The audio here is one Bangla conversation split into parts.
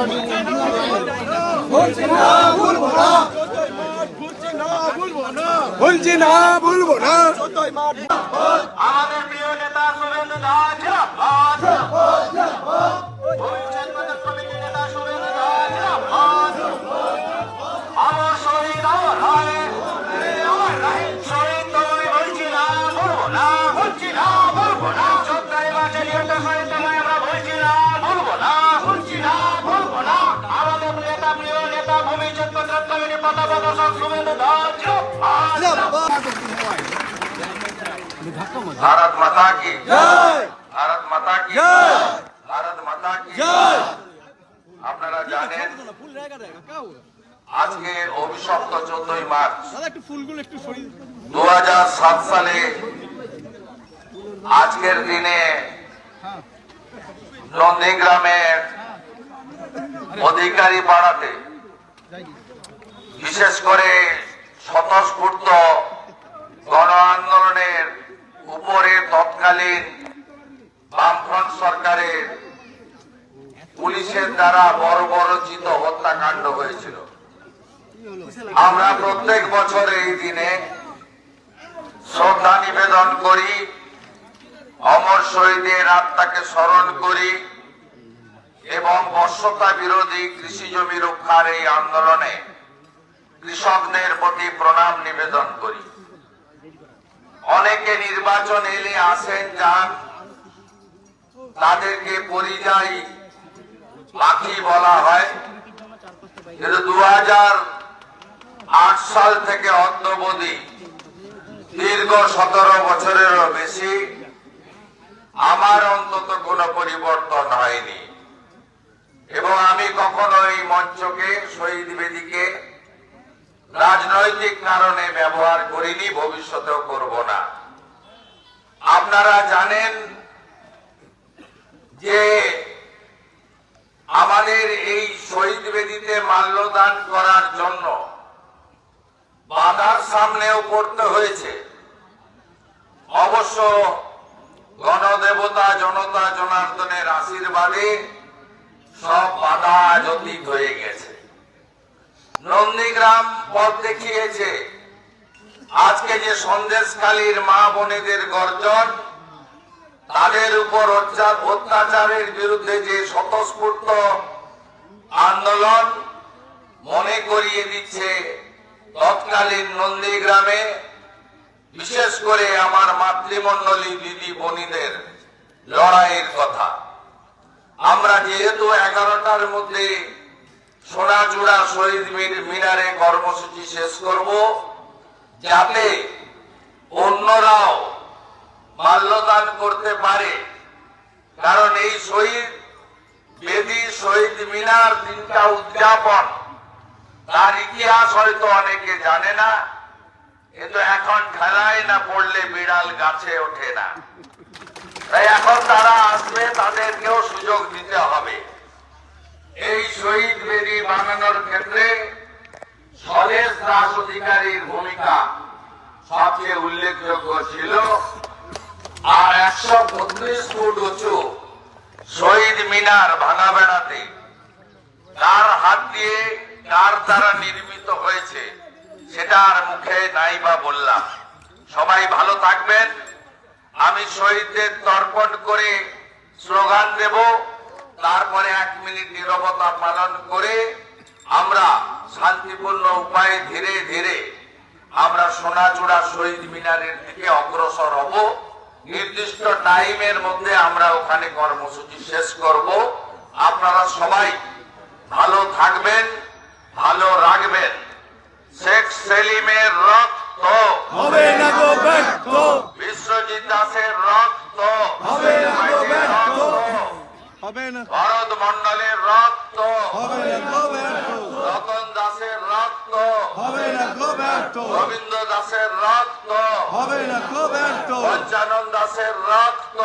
বলছি না ভুলবো না। বলছি না ভুলবো না আমাদের প্রিয় নেতা শুভেন্দু দাস পথের কমিটির পতাকা শুভেন্দু দাস জিন্দাবাদ। भारत माता की জয় ভারত মাতা কি জয় ভারত মাতা কি জয় আপনারা জানেন আজকে অভিশপ্ত চোদ্দই মার্চ দু সালে আজকের দিনে নন্দীগ্রামের অধিকারী পাড়াতে বিশেষ করে স্বতঃস্ফূর্ত গণ আন্দোলনের উপরে তৎকালীন বামফ্রন্ট সরকারের পুলিশের দ্বারা বর্বরচিত হত্যাকাণ্ড হয়েছিল। আমরা প্রত্যেক বছর এই দিনে শ্রদ্ধা নিবেদন করি, অমর শহীদের আত্মাকে স্মরণ করি এবং বর্ষতা বিরোধী কৃষি জমি রক্ষার এই আন্দোলনে প্রতি প্রণাম নিবেদন করি। অনেকে নির্বাচন এলে আসেন, যান। তাদেরকে পরিযায়ী পাখি বলা হয়। কিন্তু দু সাল থেকে অদ্যবধি দীর্ঘ সতেরো বছরেরও বেশি আমার অন্তত কোনো পরিবর্তন হয়নি। এবং আমি কখনো এই মঞ্চকে, শহীদ বেদিকে রাজনৈতিক কারণে ব্যবহার করিনি, ভবিষ্যতেও করব না। আপনারা জানেন যে আমাদের এই শহীদ বেদিতে মাল্যদান করার জন্য বাধার সামনেও পড়তে হয়েছে। অবশ্য গণদেবতা, জনতা, জনার্দনের আশীর্বাদে সব বাধা অতীত হয়ে গেছে। নন্দীগ্রাম পথ দেখিয়েছে। আজকে যে সন্দেশকালীর মা বোনেদের গর্জন, তাদের উপর অত্যাচারের বিরুদ্ধে যে স্বতঃস্ফূর্ত আন্দোলন মনে করিয়ে দিচ্ছে তৎকালীন নন্দীগ্রামে, বিশেষ করে আমার মাতৃমণ্ডলী দিদি বোনীদের লড়াইয়ের কথা। আমরা যেহেতু এগারোটার মধ্যে সোনাচূড়া শহীদ মিন- মিনারে কর্মসূচি শেষ করব। যাতে অন্যরাও মাল্যদান করতে পারে। কারণ এই শহীদ বেদি, শহীদ মিনার দিনটা উদযাপন। তার ইতিহাস হয়তো অনেকে জানে না। কিন্তু এখন খেলায় না পড়লে বিড়াল গাছে ওঠে না। তাই এখন তারা আসবে, তাদেরকেও সুযোগ দিতে হবে। এই শহীদ বেদি বানানোর ক্ষেত্রে স্বদেশ দাস অধিকারীর ভূমিকা সবচেয়ে উল্লেখযোগ্য ছিল। আর একশো বত্রিশ ফুট উঁচু শহীদ মিনার ভাঙা বেড়াতে কার হাত দিয়ে তার দ্বারা নির্মিত হয়েছে সেটা আর মুখে নাই বা বললাম। সবাই ভালো থাকবেন। আমি শহীদদের তর্পণ করে স্লোগান দেব। তারপরে এক মিনিট নীরবতা পালন করে আমরা শান্তিপূর্ণ উপায়ে ধীরে ধীরে আমরা সোনাচূড়া শহীদ মিনারের দিকে অগ্রসর হব। নির্দিষ্ট টাইমের মধ্যে আমরা ওখানে কর্মসূচি শেষ করব। আপনারা সবাই ভালো থাকবেন ভালো রাখবেন। শেখ সেলিমের রক্ত। হবে না গো ব্যর্থ। বিশ্বজিৎ দাসের রক্ত। হবে না গো ব্যর্থ। হবে না। ভরত মন্ডলের রক্ত। হবে না গো ব্যর্থ রতন দাসের রক্ত। হবে না গো ব্যর্থ রবীন্দ্র দাসের রক্ত। হবে না গো ব্যর্থ পঞ্চানন দাসের রক্ত।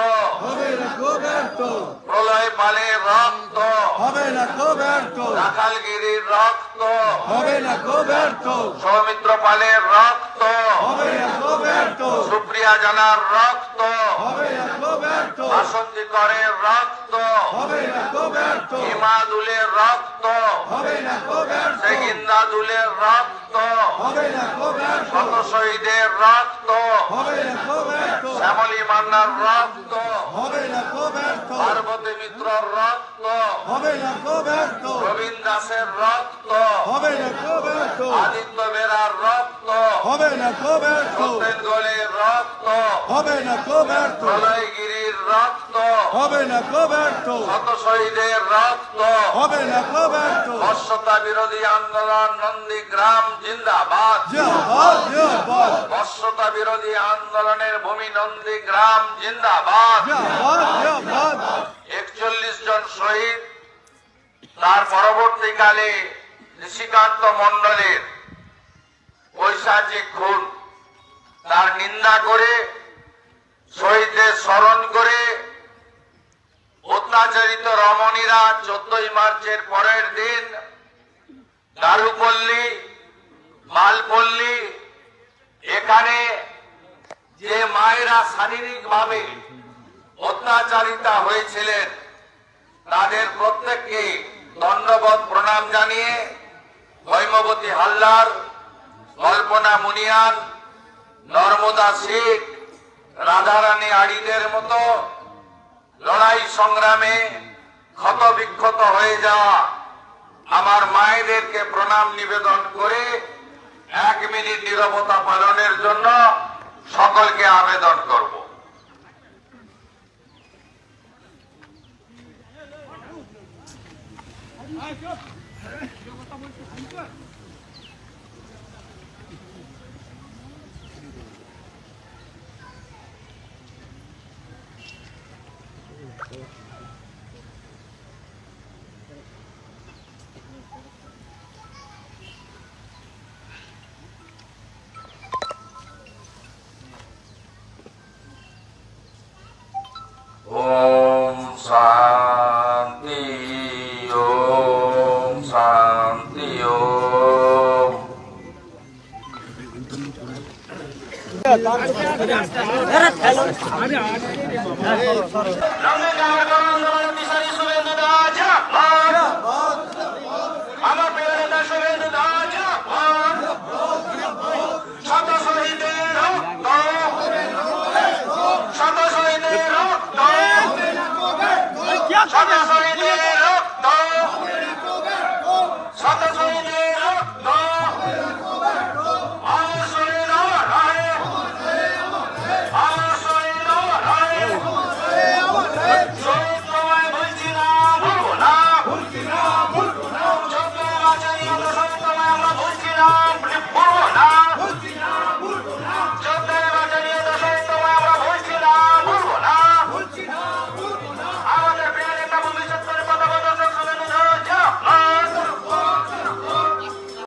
হবে না গো ব্যর্থ প্রলয় পালের রক্ত। হবে না গো ব্যর্থ রাখালগিরির রক্ত। হবে না গো ব্যর্থ সৌমিত্র পালের রক্ত। হবে না গো ব্যর্থ সুপ্রিয়া জানার রক্ত। হবে না বাসন্তী করের রক্ত। হবে না কো ব্যর্থ। হিমাদুলের রক্ত। হবে না ব্যর্থ। সেগিন্দাদুলের রক্ত। হবে না কো ব্যর্থ। শত শহীদের রক্ত। হবে না ব্যর্থ। শ্যামলী মান্নার রক্ত। হবে না ব্যর্থ। পার্বতী মিত্রর রক্ত। হবে না কো ব্যর্থ। রবীন দাসের রক্ত। হবে না ব্যর্থ। আদিত্য বেরার রক্ত। হবে না কো ব্যর্থ। সত্যেন গোলের রক্ত। হবে না ব্যর্থ। প্রলয়গিরির রক্ত। হবে না ব্যর্থ শত শহীদের রক্ত। হবে না ব্যর্থ বর্ষতা বিরোধী আন্দোলন নন্দীগ্রাম জিন্দাবাদ। বর্ষতা বিরোধী আন্দোলনের ভূমি নন্দীগ্রাম জিন্দাবাদ। একচল্লিশ জন শহীদ তার পরবর্তীকালে নিশিকান্ত মন্ডলের পৈশাচিক খুন। তার নিন্দা করে শহীদদের স্মরণ করে অত্যাচারিত রমণীরা চোদ্দই মার্চের পরের দিন দারুপল্লী, মালপল্লী, এখানে যে মায়েরা শারীরিকভাবে অত্যাচারিতা হয়েছিলেন, তাদের প্রত্যেককে দণ্ডবত প্রণাম জানিয়ে হৈমবতী হালদার, কল্পনা মুনিয়ান, নর্মদা শেখ রাধারানী আড়িদের মতো লড়াই সংগ্রামে ক্ষত বিক্ষত হয়ে যাওয়া আমার মায়েদেরকে প্রণাম নিবেদন করে এক মিনিট নিরবতা পালনের জন্য সকলকে আবেদন করব। Thank you. রঙে